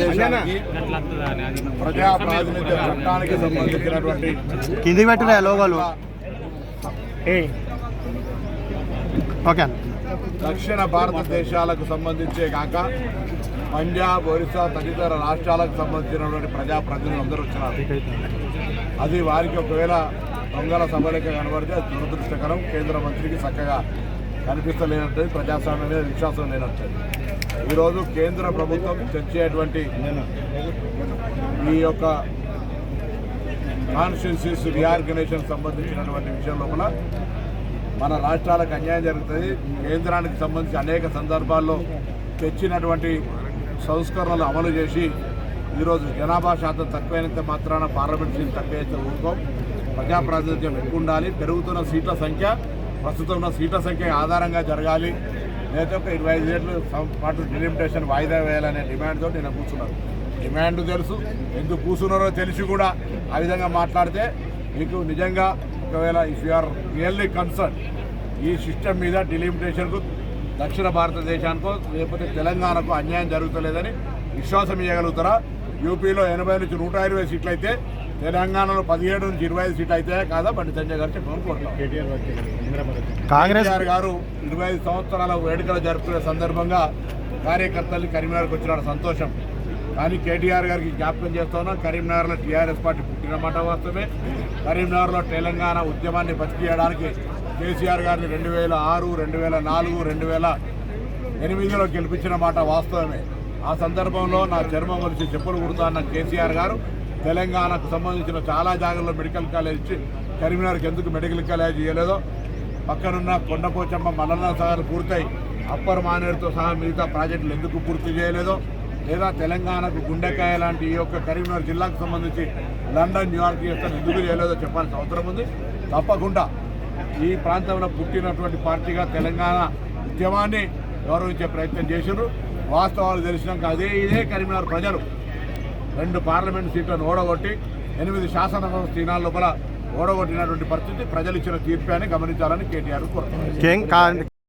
భారతదేశానికి ప్రజా ప్రాతినిధ్య చట్టానికి సంబంధించినటువంటి కిందికి పెట్టిన లోగోలు. ఓకే దక్షిణ భారతదేశాలకు సంబంధించే కాక పంజాబ్ ఒరిస్సా తదితర రాష్ట్రాలకు సంబంధించినటువంటి ప్రజాప్రతినిధులు అందరూ వచ్చినారు. అది వారికి ఒకవేళ దొంగల సభలక కనబడితే దురదృష్టకరం. కేంద్ర మంత్రికి చక్కగా కనిపిస్తలేనట్టు ప్రజాస్వామ్యం మీద విశ్వాసం లేనట్టు. ఈరోజు కేంద్ర ప్రభుత్వం తెచ్చేటువంటి ఈ యొక్క కాన్స్టిట్యూన్సీస్ రీఆర్గనైజేషన్ సంబంధించినటువంటి విషయం లోపల మన రాష్ట్రాలకు అన్యాయం జరుగుతుంది. కేంద్రానికి సంబంధించి అనేక సందర్భాల్లో తెచ్చినటువంటి సంస్కరణలు అమలు చేసి ఈరోజు జనాభా శాతం తక్కువైనంత మాత్రాన పార్లమెంట్ సీట్లు తక్కువైతే ఊరుకోం. ప్రజాప్రాతినిధ్యం ఎక్కువ ఉండాలి. పెరుగుతున్న సీట్ల సంఖ్య ప్రస్తుతం ఉన్న సీట్ల సంఖ్య ఆధారంగా జరగాలి. లేదా ఒక ఇరవై ఐదు ఏళ్ళు పాటు డిలిమిటేషన్ వాయిదా వేయాలనే డిమాండ్తో నేను కూర్చున్నాను డిమాండ్ తెలుసు. ఎందుకు కూర్చున్నారో తెలిసి కూడా ఆ విధంగా మాట్లాడితే మీకు నిజంగా ఒకవేళ if you are really concern ఈ సిస్టమ్ మీద డిలిమిటేషన్కు దక్షిణ భారతదేశానికో లేకపోతే తెలంగాణకు అన్యాయం జరుగుతలేదని విశ్వాసం ఇవ్వగలుగుతారా యూపీలో ఎనభై నుంచి నూట ఇరవై సీట్లు అయితే తెలంగాణలో పదిహేడు నుంచి ఇరవై ఐదు సీట్లు అయితే కాదా? బండి సంజయ్ గారు చెప్పమని కోరుతాం కాంగ్రెస్ కేసీఆర్ గారు ఇరవై ఐదు సంవత్సరాల వేడుకలు జరుపుకునే సందర్భంగా కార్యకర్తలు కరీంనగర్కి వచ్చిన సంతోషం. కానీ కేటీఆర్ గారికి జ్ఞాపకం చేస్తున్నాం కరీంనగర్లో టీఆర్ఎస్ పార్టీ పుట్టిన మాట వాస్తవమే కరీంనగర్లో తెలంగాణ ఉద్యమాన్ని బతికియడానికి కేసీఆర్ గారిని రెండు వేల ఆరు రెండు వేల నాలుగు రెండు వేల ఎనిమిదిలో గెలిపించిన మాట వాస్తవమే. ఆ సందర్భంలో నా చర్మం కలిసి చెప్పులు కుడతా అన్న కేసీఆర్ గారు తెలంగాణకు సంబంధించిన చాలా జాగాల్లో మెడికల్ కాలేజ్ ఇచ్చి కరీంనగర్కి ఎందుకు మెడికల్ కాలేజ్ ఇవ్వలేదో పక్కనున్న కొండపోచమ్మ మల్లన్న సాగర్ పూర్తయి అప్పర్ మానేరుతో సహా మిగతా ప్రాజెక్టులు ఎందుకు పూర్తి చేయలేదో లేదా తెలంగాణకు గుండెకాయ లాంటి ఈ యొక్క కరీంనగర్ జిల్లాకు సంబంధించి లండన్ న్యూయార్క్ చేస్తాను ఎందుకు చేయలేదో చెప్పాల్సిన అవసరం ఉంది. తప్పకుండా ఈ ప్రాంతంలో పుట్టినటువంటి పార్టీగా తెలంగాణ ఉద్యమాన్ని గౌరవించే ప్రయత్నం చేశారు వాస్తవాలు తెలిసినాక అదే ఇదే కరీంనగర్ ప్రజలు. రెండు పార్లమెంట్ సీట్లను ఓడగొట్టి ఎనిమిది శాసనసభ స్థానాల లోపల ఓడగొట్టినటువంటి పరిస్థితి ప్రజలు ఇచ్చిన తీర్పు అని గమనించాలని కేటీఆర్ కోరుతున్నారు.